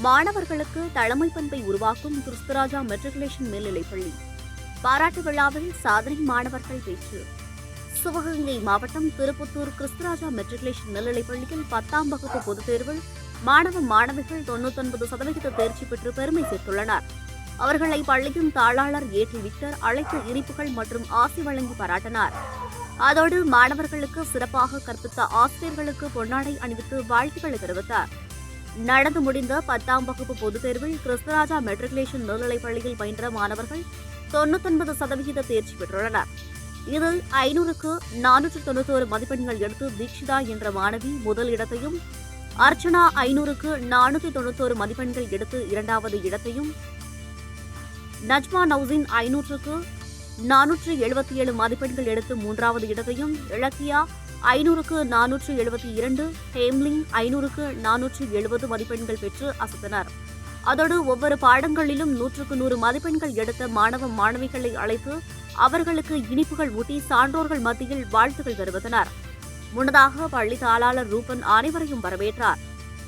மாணவர்களுக்கு தலைமை பண்பை உருவாக்கும் கிறிஸ்துராஜா மெட்ரிகுலேஷன் மேல்நிலைப்பள்ளி. பாராட்டு விழாவில் சாதனை மாணவர்கள் பேச்சு. சிவகங்கை மாவட்டம் திருப்புத்தூர் கிறிஸ்துராஜா மெட்ரிகுலேஷன் மேல்நிலைப்பள்ளியில் பத்தாம் வகுப்பு பொதுத் தேர்வில் மாணவ மாணவிகள் தொண்ணூத்தொன்பது சதவிகித தேர்ச்சி பெற்று பெருமை சேர்த்துள்ளனர். அவர்களை பள்ளியின் தாளாளர் ஏற்றி விக்டர் அழைத்து இனிப்புகள் மற்றும் ஆசி வழங்கி பாராட்டினார். அதோடு மாணவர்களுக்கு சிறப்பாக கற்பித்த ஆசிரியர்களுக்கு பொன்னாடை அணிவித்து வாழ்த்துக்களை தெரிவித்தார். நடந்து முடிந்த பத்தாம் வகுப்பு பொதுத் தேர்வில் கிறிஸ்தராஜா மெட்ரிகுலேஷன் மேல்நிலைப் பள்ளியில் பயின்ற மாணவர்கள் தொண்ணூத்தொன்பது சதவிகித தேர்ச்சி பெற்றுள்ளனர். இதில் ஐநூறுக்கு நானூற்று தொண்ணூத்தோரு மதிப்பெண்கள் எடுத்து தீக்ஷிதா என்ற மாணவி முதல் இடத்தையும் அர்ச்சனா ஐநூறுக்கு நானூற்றி தொண்ணூத்தோரு மதிப்பெண்கள் எடுத்து இரண்டாவது இடத்தையும் நஜ்மா நௌசின் ஐநூற்றுக்கு நானூற்று எழுபத்தி ஏழு மதிப்பெண்கள் எடுத்து மூன்றாவது இடத்தையும் இலக்கியா ஐநூறுக்கு நானூற்று எழுபத்தி இரண்டு ஹேம்லிங் ஐநூறுக்கு நானூற்று எழுபது மதிப்பெண்கள் பெற்று அசத்தனர். அதோடு ஒவ்வொரு பாடங்களிலும் நூற்றுக்கு நூறு மதிப்பெண்கள் எடுத்த மாணவ மாணவிகளை அழைத்து அவர்களுக்கு இனிப்புகள் ஊட்டி சான்றோர்கள் மத்தியில் வாழ்த்துக்கள் தெரிவித்தனர். முன்னதாக பள்ளி தாளாளர் ரூபன் அனைவரையும் வரவேற்றார்.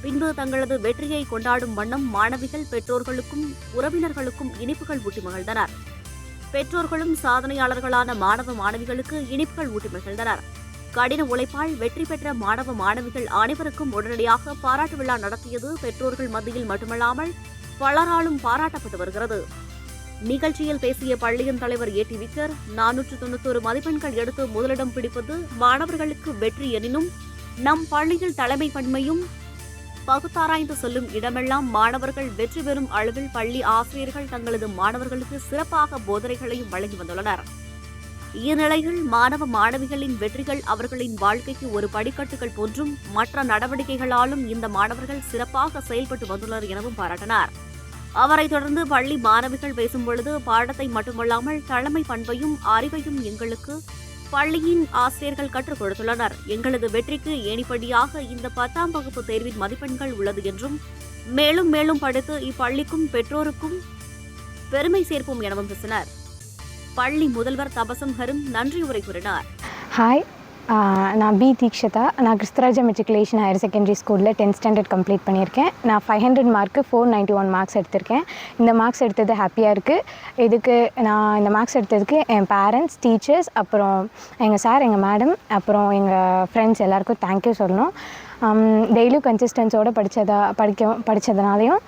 பின்பு தங்களது வெற்றியை கொண்டாடும் வண்ணம் மாணவிகள் பெற்றோர்களுக்கும் உறவினர்களுக்கும் இனிப்புகள் ஊட்டி மகிழ்ந்தனர். பெற்றோர்களும் சாதனையாளர்களான மாணவ மாணவிகளுக்கு இனிப்புகள் ஊட்டி மகிழ்ந்தனர். கடின உழைப்பால் வெற்றி பெற்ற மாணவ மாணவிகள் அனைவருக்கும் உடனடியாக பாராட்டு விழா நடத்தியது பெற்றோர்கள் மத்தியில் மட்டுமல்லாமல் பலராலும் பாராட்டப்பட்டு வருகிறது. நிகழ்ச்சியில் பேசிய பள்ளியின் தலைவர் ஏ டி விக்கர் நானூற்று தொண்ணூத்தோரு மதிப்பெண்கள் எடுத்து முதலிடம் பிடிப்பது மாணவர்களுக்கு வெற்றி எனினும் நம் பள்ளியில் தலைமை பன்மையும் பகுத்தாராய்ந்து செல்லும் இடமெல்லாம் மாணவர்கள் வெற்றி பெறும் அளவில் பள்ளி ஆசிரியர்கள் தங்களது மாணவர்களுக்கு சிறப்பாக போதனைகளையும் வழங்கி வந்துள்ளனர். இந்நிலையில் மாணவ மாணவிகளின் வெற்றிகள் அவர்களின் வாழ்க்கைக்கு ஒரு படிக்கட்டுகள் போன்றும் மற்ற நடவடிக்கைகளாலும் இந்த மாணவர்கள் சிறப்பாக செயல்பட்டு வந்துள்ளனர் எனவும் பாராட்டினார். அவரைத் தொடர்ந்து பள்ளி மாணவிகள் பேசும்பொழுது பாடத்தை மட்டுமல்லாமல் தலைமை பண்பையும் அறிவையும் எங்களுக்கு பள்ளியின் ஆசிரியர்கள் கற்றுக் கொடுத்துள்ளனர். எங்களது வெற்றிக்கு ஏணிப்படியாக இந்த பத்தாம் வகுப்பு தேர்வின் மதிப்பெண்கள் உள்ளது என்றும் மேலும் மேலும் படித்து இப்பள்ளிக்கும் பெற்றோருக்கும் பெருமை சேர்ப்போம் எனவும் பேசினர். பள்ளி முதல்வர் தபசம் ஹரும் நன்றி உரை கூறினார். ஹாய் நான் பி தீக்ஷதா. நான் கிறிஸ்தராஜா மெட்ரிகுலேஷன் ஹையர் செகண்டரி ஸ்கூலில் டென்த் ஸ்டாண்டர்ட் கம்ப்ளீட் பண்ணியிருக்கேன். நான் five hundred mark four ninety one marks எடுத்திருக்கேன். இந்த மார்க்ஸ் எடுத்தது ஹாப்பியாக இருக்குது இதுக்கு நான் இந்த மார்க்ஸ் எடுத்ததுக்கு என் பேரண்ட்ஸ் டீச்சர்ஸ் அப்புறம் எங்கள் சார் எங்கள் மேடம் அப்புறம் எங்கள் ஃப்ரெண்ட்ஸ் எல்லாருக்கும் தேங்க்யூ சொல்லணும். டெய்லியும் கன்சிஸ்டன்ஸோடு படித்ததா படிக்க படித்ததுனாலையும்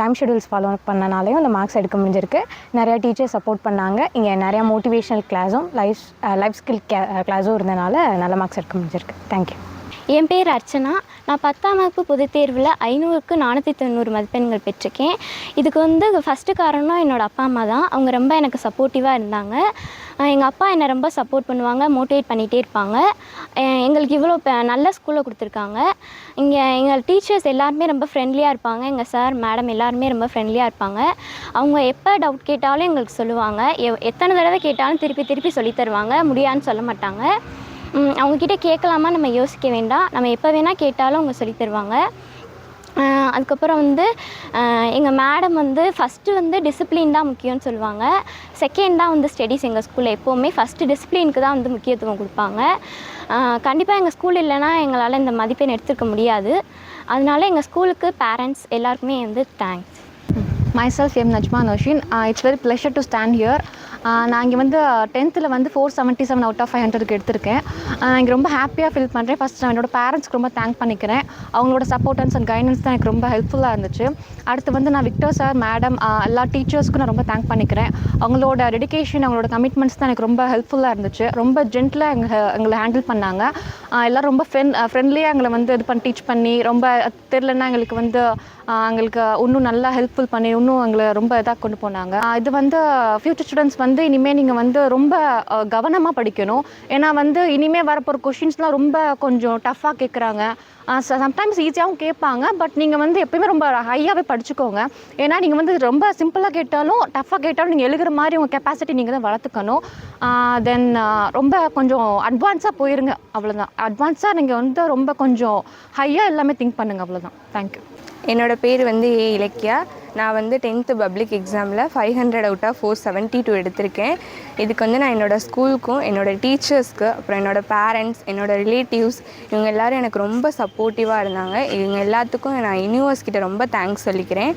டைம் ஷெடியூல்ஸ் ஃபாலோ பண்ணனாலையும் இந்த மார்க்ஸ் எடுக்க முடிஞ்சிருக்கு. நிறையா டீச்சர்ஸ் சப்போர்ட் பண்ணாங்க. இங்கே நிறையா மோட்டிவேஷனல் கிளாஸும் லைஃப் லைஃப் ஸ்கில் கிளாஸும் இருந்தனால நல்ல மார்க்ஸ் எடுக்க முடிஞ்சிருக்கு. தேங்க்யூ என் பேர் அர்ச்சனா. நான் பத்தாம் வகுப்பு பொதுத் தேர்வில் ஐநூறுக்கு நானூற்றி தொண்ணூறு மதிப்பெண்கள் பெற்றிருக்கேன். இதுக்கு வந்து ஃபஸ்ட்டு காரணம் என்னோடய அப்பா அம்மா தான். அவங்க ரொம்ப எனக்கு சப்போர்ட்டிவாக இருந்தாங்க. எங்கள் அப்பா என்னை ரொம்ப சப்போர்ட் பண்ணுவாங்க மோட்டிவேட் பண்ணிகிட்டே இருப்பாங்க. எங்களுக்கு இவ்வளோ இப்போ நல்ல ஸ்கூலில் கொடுத்துருக்காங்க. இங்கே எங்கள் டீச்சர்ஸ் எல்லாருமே ரொம்ப ஃப்ரெண்ட்லியாக இருப்பாங்க. எங்கள் சார் மேடம் எல்லாருமே ரொம்ப ஃப்ரெண்ட்லியாக இருப்பாங்க. அவங்க எப்போ டவுட் கேட்டாலும் எங்களுக்கு சொல்லுவாங்க. எ- எத்தனை தடவை கேட்டாலும் திருப்பி திருப்பி சொல்லித் தருவாங்க. முடியான்னு சொல்ல மாட்டாங்க. அவங்கக்கிட்ட கேட்கலாமா நம்ம யோசிக்க வேண்டாம். நம்ம எப்போ வேணால் கேட்டாலும் அவங்க சொல்லித்தருவாங்க அதுக்கப்புறம் வந்து எங்கள் மேடம் வந்து ஃபஸ்ட்டு வந்து டிசிப்ளின் தான் முக்கியம்னு சொல்லுவாங்க. செகண்ட் தான் வந்து ஸ்டடீஸ் எங்கள் ஸ்கூலில் எப்போவுமே ஃபஸ்ட்டு டிசிப்ளினுக்கு தான் வந்து முக்கியத்துவம் கொடுப்பாங்க. கண்டிப்பாக எங்கள் ஸ்கூல் இல்லைன்னா எங்களால் இந்த மதிப்பெண் எடுத்துருக்க முடியாது. அதனால எங்கள் ஸ்கூலுக்கு பேரண்ட்ஸ் எல்லாருக்குமே வந்து thanks myself M Najma Noshin it's very pleasure to stand here நான் இங்கே வந்து டென்த்தில் வந்து four seventy seven out of five ஹண்ட்ரடுக்கு எடுத்திருக்கேன். நான் இங்கே ரொம்ப ஹாப்பியாக ஃபீல் பண்ணுறேன் ஃபஸ்ட் நான் என்னோட பேரண்ட்ஸ்க்கு ரொம்ப தேங்க் பண்ணிக்கிறேன். அவங்களோட சப்போர்ட்டன்ஸ் அண்ட் கைடன்ஸ் தான் எனக்கு ரொம்ப ஹெல்ப்ஃபுல்லாக இருந்துச்சு. அடுத்து வந்து நான் விக்டர் சார் மேடம் எல்லா டீச்சர்ஸ்க்கும் நான் ரொம்ப தேங்க் பண்ணிக்கிறேன். அவங்களோட டெடிக்கேஷன் அவங்களோட கமிட்மெண்ட்ஸ் தான் எனக்கு ரொம்ப ஹெல்ப்ஃபுல்லாக இருந்துச்சு. ரொம்ப ஜென்டிலாக எங்களை எங்களை ஹேண்டில் பண்ணாங்க. ஆஹ் எல்லோரும் ரொம்ப ஃப்ரெண்ட் ஃப்ரெண்ட்லியாக எங்களை வந்து இது பண்ணி டீச் பண்ணி ரொம்ப தெரிலன்னா எங்களுக்கு வந்து எங்களுக்கு இன்னும் நல்லா ஹெல்ப்ஃபுல் பண்ணி இன்னும் எங்களை ரொம்ப இதாக கொண்டு போனாங்க. இது வந்து ஃப்யூச்சர் ஸ்டூடெண்ட்ஸ் வந்து வந்து இனிமேல் நீங்கள் வந்து ரொம்ப கவனமாக படிக்கணும். ஏன்னா வந்து இனிமேல் வரப்போகிற கொஷின்ஸ்லாம் ரொம்ப கொஞ்சம் டஃப்பாக கேட்குறாங்க சம்டைம்ஸ் ஈஸியாகவும் கேட்பாங்க. பட் நீங்கள் வந்து எப்பயுமே ரொம்ப ஹையாகவே படிச்சுக்கோங்க. ஏன்னா நீங்கள் வந்து ரொம்ப சிம்பிளாக கேட்டாலும் டஃப்பாக கேட்டாலும் நீங்கள் எழுதுகிற மாதிரி உங்கள் கெப்பாசிட்டி நீங்கள் தான் வளர்த்துக்கணும். தென் ரொம்ப கொஞ்சம் அட்வான்ஸாக போயிருங்க. அவ்வளோதான் அட்வான்ஸாக நீங்கள் வந்து ரொம்ப கொஞ்சம் ஹையாக எல்லாமே திங்க் பண்ணுங்கள் அவ்வளோதான் தேங்க்யூ என்னோடய பேர் வந்து ஏ இலக்கியா. நான் வந்து டென்த்து பப்ளிக் எக்ஸாமில் five hundred out of four seventy two எடுத்திருக்கேன். இதுக்கு வந்து நான் என்னோடய ஸ்கூலுக்கும் என்னோடய டீச்சர்ஸ்க்கு அப்புறம் என்னோடய பேரண்ட்ஸ் என்னோடய ரிலேட்டிவ்ஸ் இவங்க எல்லோரும் எனக்கு ரொம்ப சப்போர்ட்டிவாக இருந்தாங்க. இவங்க எல்லாத்துக்கும் நான் யூனிவர்ஸ் கிட்ட ரொம்ப தேங்க்ஸ் சொல்லிக்கிறேன்.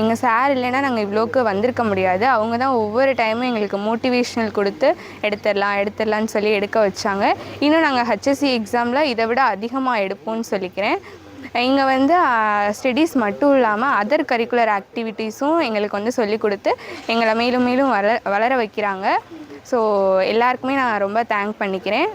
எங்கள் சார் இல்லைன்னா நாங்கள் இவ்வளோக்கு வந்திருக்க முடியாது. அவங்க தான் ஒவ்வொரு டைமும் எங்களுக்கு மோட்டிவேஷனல் கொடுத்து எடுத்துடலாம் எடுத்துடலான்னு சொல்லி எடுக்க வச்சாங்க. இன்னும் நாங்கள் ஹெச்எஸ்சி எக்ஸாமில் இதை விட அதிகமாக எடுப்போம்னு சொல்லிக்கிறேன். இங்கே வந்து ஸ்டடீஸ் மட்டும் இல்லாமல் அதர் கரிக்குலர் ஆக்டிவிட்டீஸும் எங்களுக்கு வந்து சொல்லி கொடுத்து எங்களை மேலும் மேலும் வள வளர வைக்கிறாங்க ஸோ எல்லாருக்குமே நான் ரொம்ப தேங்க் பண்ணிக்கிறேன்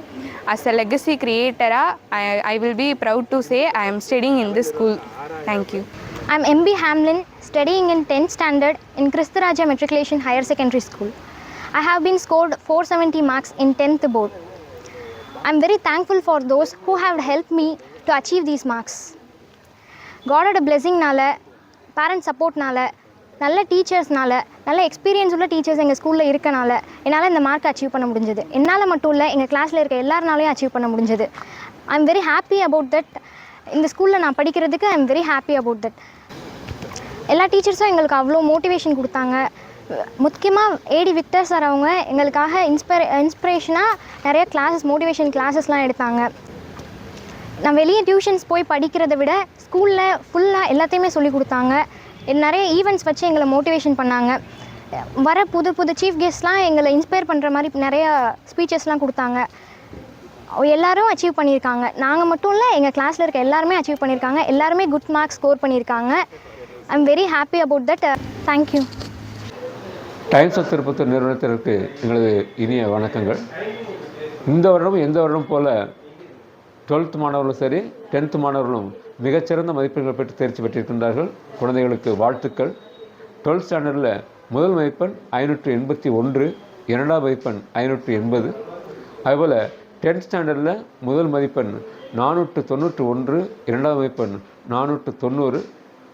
as a legacy கிரியேட்டராக I I will be proud to say I am studying in the school thank you I am M B Hamlin studying in tenth standard in Kristharaja matriculation higher secondary school I have four scored marks in in board I I'm very thankful for those who have help me to achieve these marks காடோட பிளெஸிங்னால parents சப்போர்ட்னால நல்ல டீச்சர்ஸ்னால நல்ல experience உள்ள teachers எங்கள் ஸ்கூலில் இருக்கனால என்னால் இந்த மார்க் அச்சீவ் பண்ண முடிஞ்சது. என்னால் மட்டும் இல்லை எங்கள் கிளாஸில் இருக்க எல்லாருனாலையும் அச்சீவ் பண்ண முடிஞ்சது. I am very happy about that இந்த ஸ்கூலில் நான் படிக்கிறதுக்கு I am very happy about that எல்லா டீச்சர்ஸும் எங்களுக்கு அவ்வளோ மோட்டிவேஷன் கொடுத்தாங்க. முக்கியமாக ஏடி விக்டர் சார் அவங்க எங்களுக்காக இன்ஸ்பைர் இன்ஸ்பிரேஷனாக நிறைய கிளாஸஸ் மோட்டிவேஷன் கிளாஸஸ்லாம் எடுத்தாங்க. நான் வெளியே டியூஷன்ஸ் போய் படிக்கிறத விட ஸ்கூலில் ஃபுல்லாக எல்லாத்தையுமே சொல்லி கொடுத்தாங்க. நிறைய ஈவெண்ட்ஸ் வச்சு எங்களை மோட்டிவேஷன் பண்ணாங்க. வர புது புது சீஃப் கெஸ்ட்லாம் எங்களை இன்ஸ்பயர் பண்ணுற மாதிரி நிறையா ஸ்பீச்சஸ்லாம் கொடுத்தாங்க. எல்லாரும் அச்சீவ் பண்ணியிருக்காங்க. நாங்கள் மட்டும் இல்லை எங்கள் கிளாஸில் இருக்க எல்லாருமே அச்சீவ் பண்ணியிருக்காங்க. எல்லாருமே குட் மார்க்ஸ் ஸ்கோர் பண்ணியிருக்காங்க. I am very happy about that thank you Times of Tirupattur நிறுவனத்திற்கு எங்களது இனிய வணக்கங்கள். இந்த வருடம் எந்த வருடம் போல டுவெல்த் மாணவர்களும் சரி டென்த் மாணவர்களும் மிகச்சிறந்த மதிப்பெண்கள் பெற்று தேர்ச்சி பெற்றிருக்கின்றார்கள். குழந்தைகளுக்கு வாழ்த்துக்கள். டுவெல்த் ஸ்டாண்டர்டில் முதல் மதிப்பெண் ஐநூற்று எண்பத்தி ஒன்று இரண்டாம் மதிப்பெண் ஐநூற்று எண்பது. அதுபோல் டென்த் ஸ்டாண்டர்டில் முதல் மதிப்பெண் நானூற்று தொண்ணூற்று ஒன்று இரண்டாம் மதிப்பெண் நானூற்று தொண்ணூறு.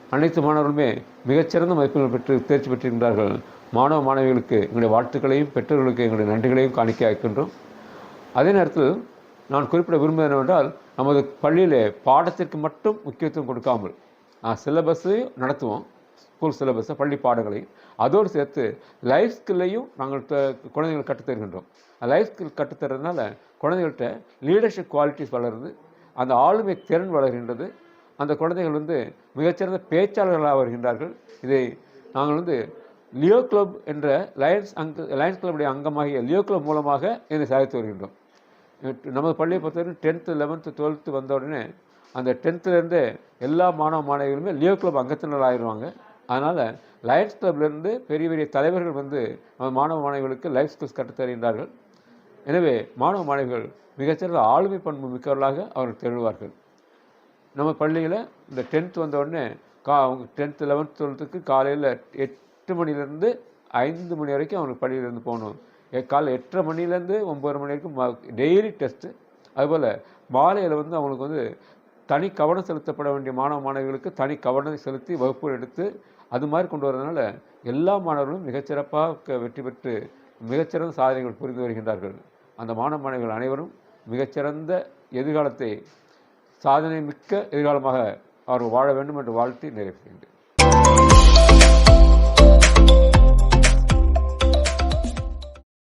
அனைத்து மாணவர்களுமே மிகச்சிறந்த மதிப்பெண்கள் பெற்று தேர்ச்சி பெற்றிருக்கின்றார்கள். மாணவ மாணவிகளுக்கு எங்களுடைய வாழ்த்துக்களையும் பெற்றோர்களுக்கு எங்களுடைய நன்றிகளையும் காணிக்க வைக்கின்றோம் அதே நேரத்தில் நான் குறிப்பிட விரும்புவது என்னவென்றால் நமது பள்ளியிலே பாடத்திற்கு மட்டும் முக்கியத்துவம் கொடுக்காமல் சிலபஸையும் நடத்துவோம். ஸ்கூல் சிலபஸை பள்ளி பாடங்களையும் அதோடு சேர்த்து லைஃப் ஸ்கில்லையும் நாங்கள் த- கற்றுத்தருகின்றோம் லைஃப் ஸ்கில் கற்றுத்தரதுனால குழந்தைகள்கிட்ட லீடர்ஷிப் குவாலிட்டிஸ் வளருது. அந்த ஆளுமை திறன் வளர்கின்றது. அந்த குழந்தைகள் வந்து மிகச்சிறந்த பேச்சாளர்களாக வருகின்றார்கள். இதை நாங்கள் வந்து லியோ கிளப் என்ற லயன்ஸ் அங்க லயன்ஸ் கிளப்புடைய அங்கமாகிய லியோ கிளப் மூலமாக இதை சாதித்து வருகின்றோம். நமது பள்ளியை பொறுத்தவரை டென்த்து லெவன்த்து டுவெல்த்து வந்த உடனே அந்த டென்த்துலேருந்து எல்லா மாணவ மாணவிகளுமே லியோ கிளப் அங்கத்தினர் ஆயிடுவாங்க. அதனால் லயன்ஸ் கிளப்லேருந்து பெரிய பெரிய தலைவர்கள் வந்து நம்ம மாணவ மாணவிகளுக்கு லைஃப் ஸ்கில்ஸ் கற்றுத் தருகின்றார்கள். எனவே மாணவ மாணவிகள் மிகச்சிறந்த ஆளுமை பண்பு மிக்கவர்களாக அவர்கள் திகழ்வார்கள். நம்ம பள்ளியில் இந்த டென்த் வந்த உடனே கா அவங்க டென்த்து லெவன்த் டுவெல்த்துக்கு காலையில் எட்டு மணிலேருந்து ஐந்து மணி வரைக்கும் அவங்களுக்கு பள்ளியிலேருந்து போகணும். எ- எட்டரை மணிலேருந்து ஒம்பது மணி வரைக்கும் டெய்லி டெஸ்ட்டு அதுபோல் மாலையில் வந்து அவங்களுக்கு வந்து தனி கவனம் செலுத்தப்பட வேண்டிய மாணவ மாணவிகளுக்கு தனி கவனம் செலுத்தி வகுப்பு எடுத்து அது மாதிரி கொண்டு வரதுனால எல்லா மாணவர்களும் மிகச்சிறப்பாக வெற்றி பெற்று மிகச்சிறந்த சாதனைகள் புரிந்து வருகின்றார்கள். அந்த மாணவ மாணவிகள் அனைவரும் மிகச்சிறந்த எதிர்காலத்தை சாதனை மிக்க எதிர்காலமாக அவர் வாழ வேண்டும் என்று வாழ்த்தி நிறைவேற்றுகின்றேன்